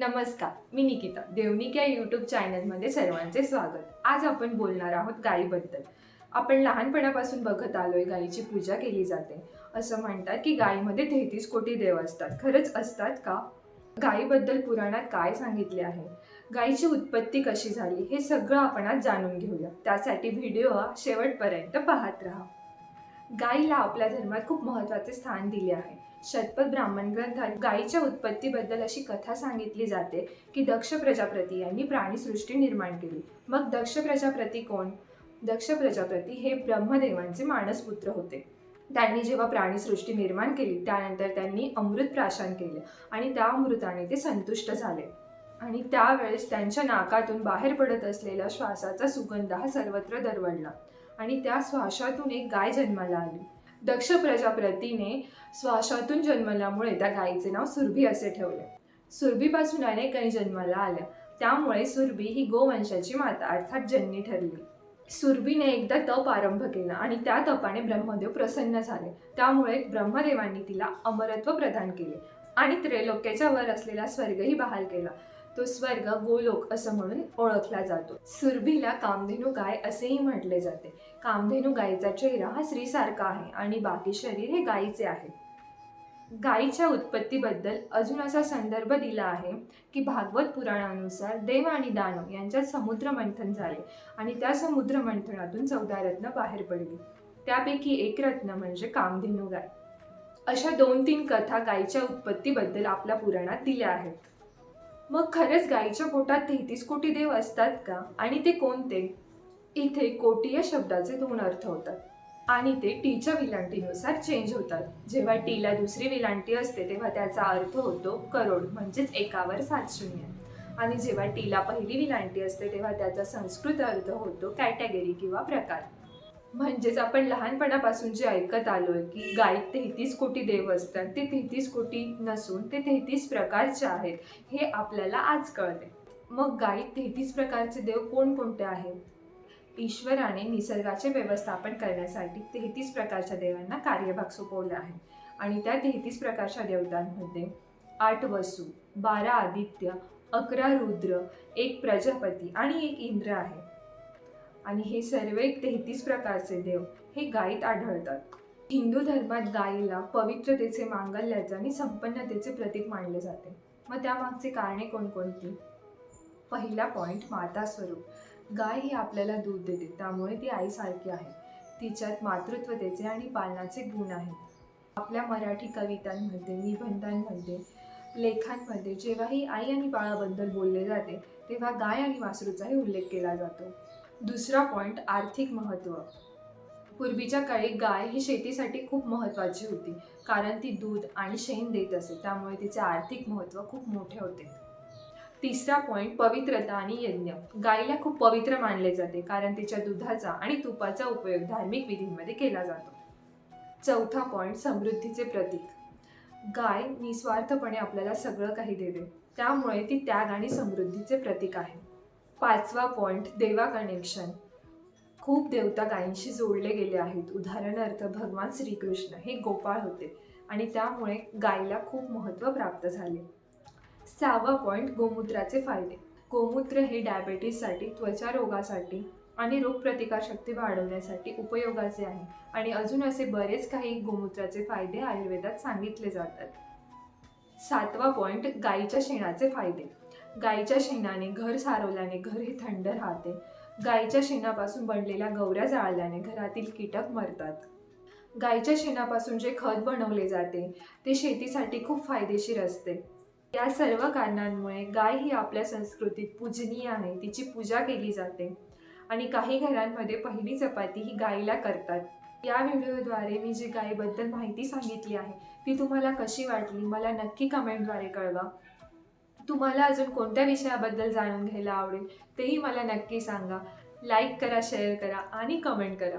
नमस्कार मी निकिता. देवनिक या यूट्यूब चॅनलमध्ये सर्वांचे स्वागत. आज आपण बोलणार आहोत गायीबद्दल आपण लहानपणापासून बघत आलोय गायीची पूजा केली जाते. असं म्हणतात की गायीमध्ये तेहतीस कोटी देव असतात. खरंच असतात का? गायीबद्दल पुराणात काय सांगितले आहे? गायीची उत्पत्ती कशी झाली हे सगळं आपण आज जाणून घेऊया. त्यासाठी व्हिडिओ हा शेवटपर्यंत पाहत राहा. गायीला आपल्या धर्मात खूप महत्त्वाचे स्थान दिले आहे. शतपथ ब्राह्मण ग्रंथात गायीच्या उत्पत्तीबद्दल अशी कथा सांगितली जाते की दक्ष प्रजापती यांनी प्राणीसृष्टी निर्माण केली. मग दक्ष प्रजापती कोण? दक्ष प्रजापती हे ब्रह्मदेवांचे मानसपुत्र होते. त्यांनी जेव्हा प्राणीसृष्टी निर्माण केली त्यानंतर त्यांनी अमृत प्राशन केले आणि त्या अमृताने ते संतुष्ट झाले. आणि त्यावेळेस त्यांच्या नाकातून बाहेर पडत असलेला श्वासाचा सुगंध हा सर्वत्र दरवळला. आणि त्या श्वासातून एक गाय जन्माला आली. दक्ष प्रजापतीने श्वासातून जन्मल्यामुळे त्या गायीचे नाव सुरभी असे ठेवले. सुरभीपासून अनेक गायी जन्माला आल्या. त्यामुळे सुरभी ही गोवंशाची माता अर्थात जननी ठरली. सुरभीने एकदा तप आरंभ केला आणि त्या तपाने ब्रह्मदेव प्रसन्न झाले. त्यामुळे ब्रह्मदेवांनी तिला अमरत्व प्रदान केले आणि त्रैलोक्याच्या वर असलेला स्वर्गही बहाल केला. तो स्वर्ग गोलोक असं म्हणून ओळखला जातो. सुरभीला कामधेनू गाय असेही म्हटले जाते. कामधेनू गायीचा चेहरा हा स्त्रीसारखा आहे आणि बाकी शरीर हे गायीचे आहे. गायीच्या उत्पत्तीबद्दल अजून असा संदर्भ दिला आहे की भागवत पुराणानुसार देव आणि दानव यांच्यात समुद्र मंथन झाले आणि त्या समुद्र मंथनातून चौदा रत्न बाहेर पडली. त्यापैकी एक रत्न म्हणजे कामधेनू गाय. अशा दोन तीन कथा गायीच्या उत्पत्तीबद्दल आपल्या पुराणात दिल्या आहेत. मग खरंच गाईच्या पोटात तेहतीस कोटी देव असतात का? आणि ते कोणते? इथे कोटी या शब्दाचे दोन अर्थ होतात. आणि ते टीच्या विलांटीनुसार चेंज होतात. जेव्हा टीला दुसरी विलांटी असते तेव्हा त्याचा अर्थ होतो करोड म्हणजेच एकावर सात शून्य. आणि जेव्हा टीला पहिली विलांटी असते तेव्हा त्याचा संस्कृत अर्थ होतो कॅटेगरी किंवा प्रकार. म्हणजेच आपण लहानपणापासून जे ऐकत आलो आहे की गायीत तेहतीस कोटी देव असतात ते तेहतीस कोटी नसून ते तेहतीस प्रकारचे आहेत हे आपल्याला आज कळते. मग गायीत तेहतीस प्रकारचे देव कोणकोणते आहेत? ईश्वराने निसर्गाचे व्यवस्थापन करण्यासाठी तेहतीस प्रकारच्या देवांना कार्यभाग सोपवला आहे. आणि त्या तेहतीस प्रकारच्या देवतांमध्ये आठ वसू बारा आदित्य अकरा रुद्र एक प्रजापती आणि एक इंद्र आहे. आणि हे सर्व एक तेहतीस प्रकारचे देव हे गायीत आढळतात. हिंदू धर्मात गायीला पवित्रतेचे मांगल्याचे आणि संपन्नतेचे प्रतीक मानले जाते. मग त्यामागचे कारणे कोणकोणती? पहिला पॉईंट माता स्वरूप. गाय ही आपल्याला दूध देते त्यामुळे ती आईसारखी आहे. तिच्यात मातृत्वतेचे आणि पालनाचे गुण आहेत. आपल्या मराठी कवितांमध्ये निबंधांमध्ये लेखांमध्ये जेव्हाही आई आणि बाळाबद्दल बोलले जाते तेव्हा गाय आणि वासरूचाही उल्लेख केला जातो. दुसरा पॉईंट आर्थिक महत्त्व पूर्वीच्या काळी गाय ही शेतीसाठी खूप महत्त्वाची होती. कारण ती दूध आणि शेण देत असे. त्यामुळे तिचे आर्थिक महत्त्व खूप मोठे होते. तिसरा पॉईंट पवित्रता आणि यज्ञ. गायीला खूप पवित्र मानले जाते. कारण तिच्या दुधाचा आणि तुपाचा उपयोग धार्मिक विधींमध्ये केला जातो. चौथा पॉईंट समृद्धीचे प्रतीक. गाय निस्वार्थपणे आपल्याला सगळं काही देते. त्यामुळे ती त्याग आणि समृद्धीचे प्रतीक आहे. पाचवा पॉईंट देवा कनेक्शन खूप देवता गायींशी जोडले गेले आहेत. उदाहरणार्थ भगवान श्रीकृष्ण हे गोपाळ होते आणि त्यामुळे गायीला खूप महत्त्व प्राप्त झाले. सहावा पॉईंट गोमूत्राचे फायदे. गोमूत्र हे डायबेटीससाठी त्वचा रोगासाठी आणि रोगप्रतिकारशक्ती वाढवण्यासाठी उपयोगाचे आहे आणि अजून असे बरेच काही गोमूत्राचे फायदे आयुर्वेदात सांगितले जातात. सातवा पॉईंट गाईच्या शेणाचे फायदे. गाईच्या शेणाने घर सारवल्याने घर हे थंड राहते. गाईच्या शेणापासून बनलेल्या गौऱ्या जाळल्याने घरातील कीटक मरतात. गाईच्या शेणापासून जे खत बनवले जाते ते शेतीसाठी खूप फायदेशीर असते. या सर्व कारणांमुळे गाय ही आपल्या संस्कृतीत पूजनीय आहे तिची पूजा केली जाते. आणि काही घरांमध्ये पहिली चपाती ही गायीला करतात. या व्हिडिओद्वारे मी जी गायीबद्दल माहिती सांगितली आहे ती तुम्हाला कशी वाटली मला नक्की कमेंटद्वारे कळवा. तुम्हाला अजून कोणत्या विषयाबद्दल जाणून घ्यायला आवडेल तेही मला नक्की सांगा. लाईक करा शेअर करा आणि कमेंट करा.